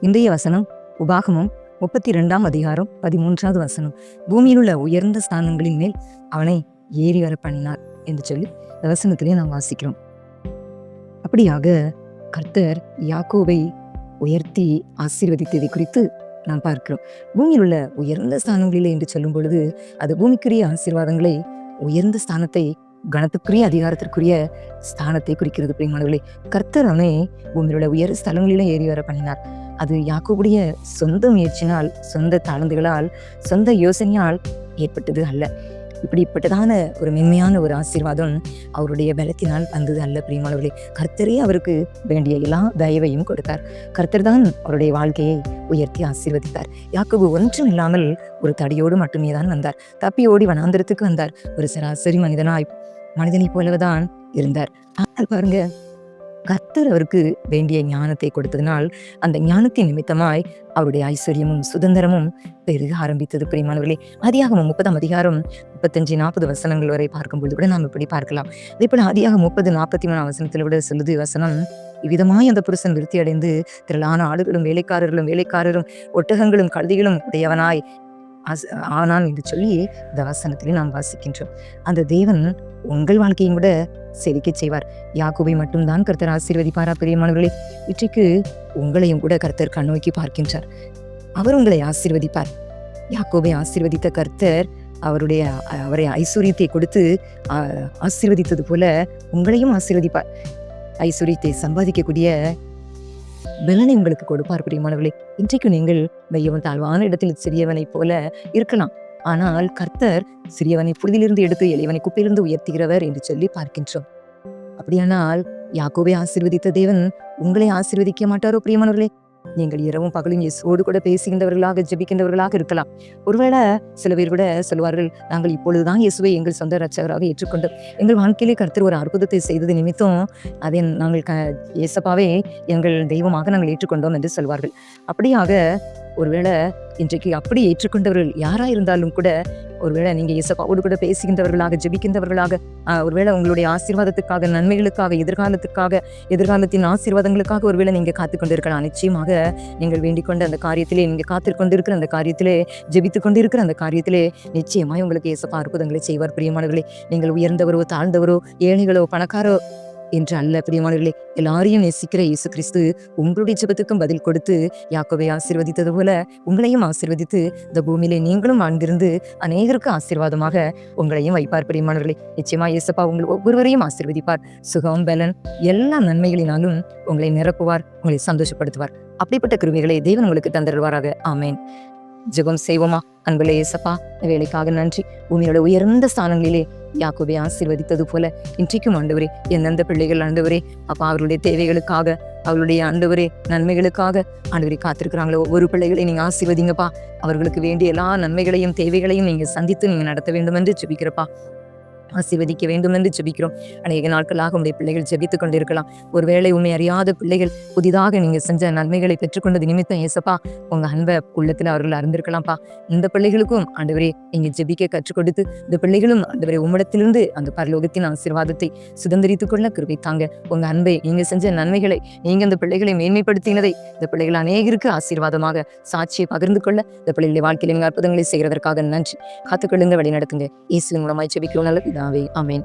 இன்றைய வசனம் உபாகமம் முப்பத்தி ரெண்டாம் அதிகாரம் பதிமூன்றாவது வசனம். பூமியில் உள்ள உயர்ந்த ஸ்தானங்களின் மேல் அவனை ஏறி வர பண்ணினார் என்று சொல்லி இந்த வசனத்திலே நாம் வாசிக்கிறோம். அப்படியாக கர்த்தர் யாக்கோவை உயர்த்தி ஆசீர்வதித்ததை குறித்து நாம் பார்க்கிறோம். பூமியில் உள்ள உயர்ந்த ஸ்தானங்களிலே என்று சொல்லும் பொழுது அது பூமிக்குரிய ஆசீர்வாதங்களை உயர்ந்த ஸ்தானத்தை கணத்துக்குரிய அதிகாரத்திற்குரிய ஸ்தானத்தை குறிக்கிறது பிரியமானவர்களே. கர்த்தர் அவனை பூமியில் உள்ள உயர் ஸ்தலங்களிலே ஏறி வர பண்ணினார். அது யாக்கோபுடைய சொந்த முயற்சினால் சொந்த தாழ்ந்துகளால் சொந்த யோசனையால் ஏற்பட்டது அல்ல. இப்படிப்பட்டதான ஒரு மென்மையான ஒரு ஆசீர்வாதம் அவருடைய பலத்தினால் வந்தது அல்ல பிரியமானவர்களே. கர்த்தரே அவருக்கு வேண்டிய எல்லா தயவையும் கொடுத்தார். கர்த்தர் தான் அவருடைய வாழ்க்கையை உயர்த்தி ஆசீர்வதித்தார். யாக்கோபு ஒன்றும் இல்லாமல் ஒரு தடியோடு மட்டுமே தான் வந்தார். தப்பி ஓடி வனாந்திரத்துக்கு வந்தார். ஒரு சராசரி மனிதனாய் மனிதனைப் போலதான் இருந்தார். ஆனால் பாருங்க. கர்த்தர் அவருக்கு வேண்டிய ஞானத்தை கொடுத்ததினால் அந்த ஞானத்தின் நிமித்தமாய் அவருடைய ஐஸ்வர்யமும் சுதந்திரமும் பெருக ஆரம்பித்தது. பிரியமானவர்களே அதிகாகம் முப்பதாம் அதிகாரம் முப்பத்தஞ்சு நாற்பது வசனங்கள் வரை பார்க்கும்பொழுது கூட நாம் இப்படி பார்க்கலாம். அதே போல அதிகாகம் முப்பது நாற்பத்தி மூணாம் வசனத்தில் கூட சொல்லுது வசனம் இவ்விதமாய் அந்த புருஷன் விருத்தி அடைந்து திரளான ஆடுகளும் வேலைக்காரர்களும் வேலைக்காரரும் ஒட்டகங்களும் கழுதிகளும் உடையவனாய் ஆஸ்- ஆனான் என்று சொல்லி இந்த வசனத்திலே நாம் வாசிக்கின்றோம். அந்த தேவன் உங்கள் வாழ்க்கையும் கூட செழிக்கச் செய்வார். யாக்கோபை மட்டும்தான் கர்த்தர் ஆசீர்வதிப்பாரா பிரியமானவர்களே? இன்றைக்கு உங்களையும் கூட கர்த்தர் கண்ணோக்கி பார்க்கின்றார். அவர் உங்களை ஆசீர்வதிப்பார். யாக்கோபை ஆசீர்வதித்த கர்த்தர் அவருடைய அவரை ஐஸ்வர்யத்தை கொடுத்து ஆசீர்வதித்தது போல உங்களையும் ஆசீர்வதிப்பார். ஐஸ்வர்யத்தை சம்பாதிக்கக்கூடிய பலனை உங்களுக்கு கொடுப்பார் பிரியமானவர்களே இன்றைக்கு நீங்கள் மையவன் தாழ்வான இடத்தில் சிறியவனைப் போல இருக்கலாம். ஆனால் கர்த்தர் சிறியவனை புழுதிலிருந்து எடுத்து எளியவனை குப்பையிலிருந்து உயர்த்துகிறவர் என்று சொல்லி பார்க்கின்றோம். அப்படியானால் யாக்கோவை ஆசிர்வதித்த தேவன் உங்களை ஆசிர்வதிக்க மாட்டாரோ பிரியமானவர்களே நீங்கள் இரவும் பகலும் இயேசுவோடு கூட பேசுகின்றவர்களாக ஜெபிக்கின்றவர்களாக இருக்கலாம். ஒருவேளை சில பேர் கூட சொல்வார்கள் நாங்கள் இப்பொழுதுதான் இயேசுவை எங்கள் சொந்த ரட்சகராக ஏற்றுக்கொண்டோம். எங்கள் வாழ்க்கையிலே கருத்து ஒரு அற்புதத்தை செய்தது நிமித்தம் அதை நாங்கள் க இயேசப்பாவே எங்கள் தெய்வமாக நாங்கள் ஏற்றுக்கொண்டோம் என்று சொல்வார்கள். அப்படியாக ஒருவேளை இன்றைக்கு அப்படி ஏற்றுக்கொண்டவர்கள் யாராக இருந்தாலும் கூட ஒருவேளை நீங்கள் இசப்பாவோடு கூட பேசுகின்றவர்களாக ஜெபிக்கின்றவர்களாக ஒருவேளை உங்களுடைய ஆசீர்வாதத்துக்காக நன்மைகளுக்காக எதிர்காலத்துக்காக எதிர்காலத்தின் ஆசீர்வாதங்களுக்காக ஒருவேளை நீங்கள் காத்து கொண்டிருக்கலாம். நிச்சயமாக நீங்கள் வேண்டிக் கொண்ட அந்த காரியத்திலே நீங்கள் காத்து கொண்டிருக்கிற அந்த காரியத்திலே ஜெபித்து கொண்டிருக்கிற அந்த காரியத்திலே நிச்சயமாய் உங்களுக்கு இயேசப்பா அற்புதங்களை செய்வார். பிரியமானவர்களே நீங்கள் உயர்ந்தவரோ தாழ்ந்தவரோ ஏழைகளோ பணக்காரோ என்று அல்ல பிரியமானவர்களே. எல்லாரையும் நேசிக்கிற இயேசு கிறிஸ்து உங்களுடைய ஜெபத்துக்கும் பதில் கொடுத்து யாக்கோவை ஆசீர்வதித்தது போல உங்களையும் ஆசிர்வதித்து இந்த பூமியிலே நீங்களும் வாழ்ந்திருந்து அநேகருக்கு ஆசீர்வாதமாக உங்களையும் வைப்பார் பிரியமானவர்களே. நிச்சயமா இயேசப்பா உங்கள் ஒவ்வொருவரையும் ஆசீர்வதிப்பார். சுகம் பலன் எல்லா நன்மைகளினாலும் உங்களை நிரப்புவார் உங்களை சந்தோஷப்படுத்துவார். அப்படிப்பட்ட கிருமிகளை தேவன் உங்களுக்கு தந்தருவாராக ஆமேன். ஜெபம் செய்வோமா? அன்புல இயேசப்பா வேலைக்காக நன்றி. பூமியோட உயர்ந்த ஸ்தானங்களிலே யாக்கோபை ஆசீர்வதித்தது போல இன்றைக்கும் ஆண்டவரே எந்தெந்த பிள்ளைகள் ஆண்டவரே அப்பா அவருடைய தேவைகளுக்காக அவருடைய ஆண்டவரே நன்மைகளுக்காக ஆண்டவரை காத்திருக்கிறாங்களோ. ஒவ்வொரு பிள்ளைகளை நீங்க ஆசீர்வதிங்கப்பா. அவர்களுக்கு வேண்டிய எல்லா நன்மைகளையும் தேவைகளையும் நீங்க சந்தித்து நீங்க நடத்த வேண்டும் என்று ஜெபிக்கிறப்பா. ஆசீர்வதிக்க வேண்டும் என்று ஜெபிக்கிறோம். அநேக நாட்களாக உங்களுடைய பிள்ளைகள் ஜெபித்துக் கொண்டிருக்கலாம். ஒருவேளை உண்மை அறியாத பிள்ளைகள் புதிதாக நீங்க செஞ்ச நன்மைகளை பெற்றுக்கொண்டது நிமித்தம் ஏசப்பா உங்க அன்பை உள்ளத்துல அவர்கள் அறிந்திருக்கலாம்ப்பா. இந்த பிள்ளைகளுக்கும் ஆண்டவரே நீங்க ஜெபிக்க கற்றுக் கொடுத்து இந்த பிள்ளைகளும் ஆண்டவரே உம்மிடத்திலிருந்து அந்த பரலோகத்தின் ஆசீர்வாதத்தை சுதந்திரித்துக் கொள்ள கிருபை தாங்க. உங்க அன்பை நீங்க செஞ்ச நன்மைகளை நீங்க அந்த பிள்ளைகளை மேன்மைப்படுத்தினதை இந்த பிள்ளைகள் அநேகருக்கு ஆசீர்வாதமாக சாட்சியை பகிர்ந்து கொள்ள இந்த பிள்ளைகளுடைய வாழ்க்கையில் அற்புதங்களை செய்கிறதற்காக நன்றி. காத்துக்கொள்ளுங்க வழி நடத்துங்க இயேசுவின் மூலமாய் ஜெபிக்கிறோம். நல்லது பிதாவே. அமேன்